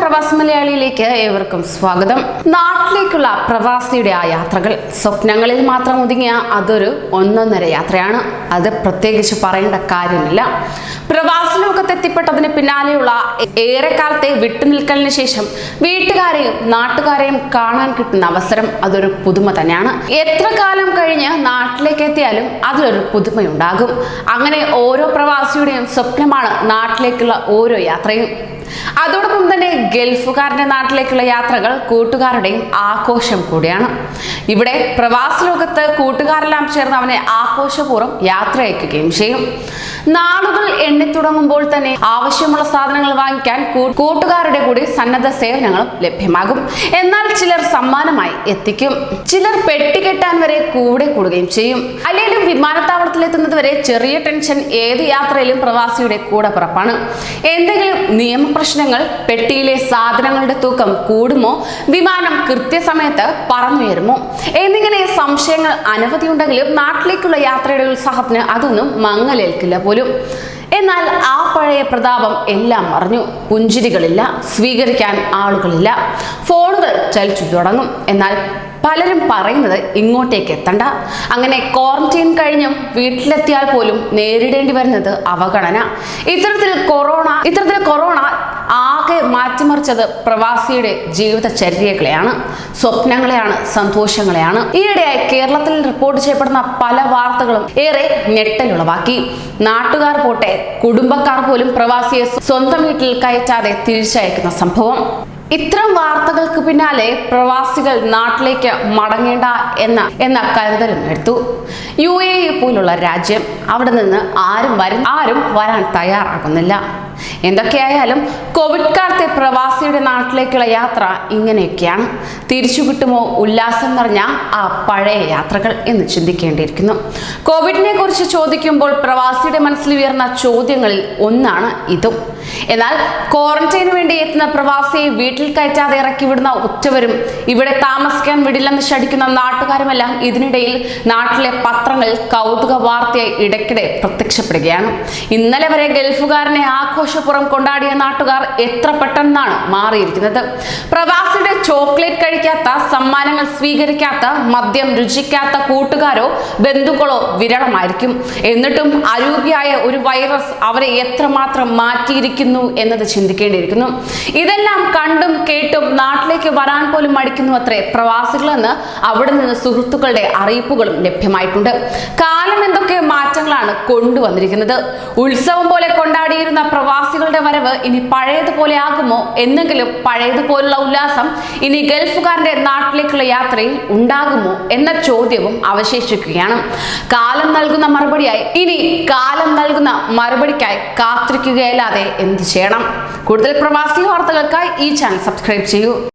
പ്രവാസി മലയാളിയിലേക്ക് ഏവർക്കും സ്വാഗതം. നാട്ടിലേക്കുള്ള പ്രവാസിയുടെ ആ യാത്രകൾ സ്വപ്നങ്ങളിൽ മാത്രം ഒതുങ്ങിയ അതൊരു ഒന്നൊന്നര യാത്രയാണ്. അത് പ്രത്യേകിച്ച് പറയേണ്ട കാര്യമില്ല. പ്രവാസ ലോകത്തെത്തിപ്പെട്ടതിന് പിന്നാലെയുള്ള ഏറെക്കാലത്തെ വിട്ടുനിൽക്കലിന് ശേഷം വീട്ടുകാരെയും നാട്ടുകാരെയും കാണാൻ കിട്ടുന്ന അവസരം അതൊരു പുതുമ തന്നെയാണ്. എത്ര കാലം കഴിഞ്ഞ് നാട്ടിലേക്ക് എത്തിയാലും അതിലൊരു പുതുമയുണ്ടാകും. അങ്ങനെ ഓരോ പ്രവാസിയുടെയും സ്വപ്നമാണ് നാട്ടിലേക്കുള്ള ഓരോ യാത്രയും. അതോടൊപ്പം തന്നെ ഗൾഫുകാരുടെ നാട്ടിലേക്കുള്ള യാത്രകൾ കൂട്ടുകാരുടെയും ആഘോഷം കൂടിയാണ്. ഇവിടെ പ്രവാസ ലോകത്ത് കൂട്ടുകാരെല്ലാം ചേർന്ന് അവനെ ആഘോഷപൂർവം യാത്ര അയക്കുകയും ചെയ്യും. നാളുകൾ എണ്ണിത്തുടങ്ങുമ്പോൾ തന്നെ ആവശ്യമുള്ള സാധനങ്ങൾ വാങ്ങിക്കാൻ കൂട്ടുകാരുടെ കൂടി സന്നദ്ധ സേവനങ്ങളും ലഭ്യമാകും. എന്നാൽ ചിലർ സമ്മാനമായി എത്തിക്കും. ചിലർ പെട്ടികെട്ടാൻ വരെ കൂടെ കൂടുകയും ചെയ്യും. അല്ലെങ്കിലും വിമാനത്താവളത്തിൽ എത്തുന്നത് വരെ ചെറിയ ടെൻഷൻ ഏത് യാത്രയിലും പ്രവാസിയുടെ കൂടെ പുറപ്പാണ്. എന്തെങ്കിലും നിയമപ്രശ്നങ്ങൾ പെട്ടിയിലെ സാധനങ്ങളുടെ തൂക്കം കൂടുമോ? വിമാനം കൃത്യസമയത്ത് പറന്നുയരുമോ? എന്നിങ്ങനെ സംശയങ്ങൾ അനവധിയുണ്ടെങ്കിലും നാട്ടിലേക്കുള്ള യാത്രയുടെ ഉത്സാഹത്തിന് അതൊന്നും മങ്ങലേൽക്കില്ല പോലും. എന്നാൽ ആ പഴയ പ്രതാപം എല്ലാം മറിഞ്ഞു. പുഞ്ചിരികളില്ല സ്വീകരിക്കാൻ ആളുകളില്ല. ഫോണുകൾ ചലിച്ചു തുടങ്ങും. എന്നാൽ പലരും പറയുന്നത് ഇങ്ങോട്ടേക്ക് എത്തണ്ട. അങ്ങനെ ക്വാറന്റൈൻ കഴിഞ്ഞും വീട്ടിലെത്തിയാൽ പോലും നേരിടേണ്ടി വരുന്നത് അവഗണന. ഇത്തരത്തിൽ കൊറോണ ഇത്തരത്തിൽ കൊറോണ ആകെ മാറ്റിമറിച്ചത് പ്രവാസിയുടെ ജീവിതചര്യകളെയാണ് സ്വപ്നങ്ങളെയാണ് സന്തോഷങ്ങളെയാണ്. ഈയിടെയായി കേരളത്തിൽ റിപ്പോർട്ട് ചെയ്യപ്പെടുന്ന പല വാർത്തകളും ഏറെ ഞെട്ടലുളവാക്കി. നാട്ടുകാർ പോട്ടെ കുടുംബക്കാർ പോലും പ്രവാസിയെ സ്വന്തം വീട്ടിൽ കയറ്റാതെ തിരിച്ചയക്കുന്ന സംഭവം. ഇത്തരം വാർത്തകൾക്ക് പിന്നാലെ പ്രവാസികൾ നാട്ടിലേക്ക് മടങ്ങേണ്ട എന്ന എന്ന കരുതലും എടുത്തു. യു എ പോലുള്ള രാജ്യം അവിടെ നിന്ന് ആരും വരും ആരും വരാൻ തയ്യാറാകുന്നില്ല. എന്തൊക്കെയായാലും കോവിഡ് കാലത്തെ പ്രവാസിയുടെ നാട്ടിലേക്കുള്ള യാത്ര ഇങ്ങനെയൊക്കെയാണ്. തിരിച്ചു കിട്ടുമോ ഉല്ലാസം നിറഞ്ഞ ആ പഴയ യാത്രകൾ എന്ന് ചിന്തിക്കേണ്ടിയിരിക്കുന്നു. കോവിഡിനെ കുറിച്ച് ചോദിക്കുമ്പോൾ പ്രവാസിയുടെ മനസ്സിൽ ഉയർന്ന ചോദ്യങ്ങളിൽ ഒന്നാണ് ഇതും. എന്നാൽ ക്വാറന്റൈന് വേണ്ടി എത്തുന്ന പ്രവാസിയെ വീട്ടിൽ കയറ്റാതെ ഇറക്കി വിടുന്ന ഉറ്റവരും ഇവിടെ താമസിക്കാൻ വിടില്ലെന്ന് ശടിക്കുന്ന നാട്ടുകാരുമെല്ലാം ഇതിനിടയിൽ നാട്ടിലെ പത്രങ്ങൾ കൗതുക വാർത്തയായി ഇടയ്ക്കിടെ പ്രത്യക്ഷപ്പെടുകയാണ്. ഇന്നലെ വരെ ഗൾഫുകാരനെ ആഘോഷപ്പുറം കൊണ്ടാടിയ നാട്ടുകാർ എത്ര പെട്ടെന്നാണ് മാറിയിരിക്കുന്നത്. പ്രവാസിയുടെ ചോക്ലേറ്റ് കഴിക്കാത്ത സമ്മാനങ്ങൾ സ്വീകരിക്കാത്ത മദ്യം രുചിക്കാത്ത കൂട്ടുകാരോ ബന്ധുക്കളോ വിരളമായിരിക്കും. എന്നിട്ടും അരൂപിയായ ഒരു വൈറസ് അവരെ എത്രമാത്രം മാറ്റിയിരിക്കുന്നു എന്നത് ചിന്തിക്കേണ്ടിയിരിക്കുന്നു. ഇതെല്ലാം കണ്ടും കേട്ടും നാട്ടിലേക്ക് വരാൻ പോലും മടിക്കുന്നു അത്രേ പ്രവാസികളെന്ന് അവിടെ നിന്ന് സുഹൃത്തുക്കളുടെ അറിയിപ്പുകളും ലഭ്യമായിട്ടുണ്ട്. കാലം എന്തൊക്കെ മാറ്റങ്ങളാണ് കൊണ്ടുവന്നിരിക്കുന്നത്. ഉത്സവം പോലെ കൊണ്ടാടിയിരുന്ന പ്രവാസികളുടെ വരവ് ഇനി പഴയതുപോലെ ആകുമോ എന്നെങ്കിലും പഴയതുപോലുള്ള ഉല്ലാസം ഇനി ഗൾഫുകാരന്റെ നാട്ടിലേക്കുള്ള യാത്രയിൽ ഉണ്ടാകുമോ എന്ന ചോദ്യവും അവശേഷിക്കുകയാണ്. കാലം നൽകുന്ന മറുപടിയായി ഇനി കാലം നൽകുന്ന മറുപടിക്കായി കാത്തിരിക്കുകയല്ലാതെ എന്ത് ചെയ്യണം? കൂടുതൽ പ്രവാസി വാർത്തകൾക്കായി ഈ ചാനൽ സബ്സ്ക്രൈബ് ചെയ്യൂ.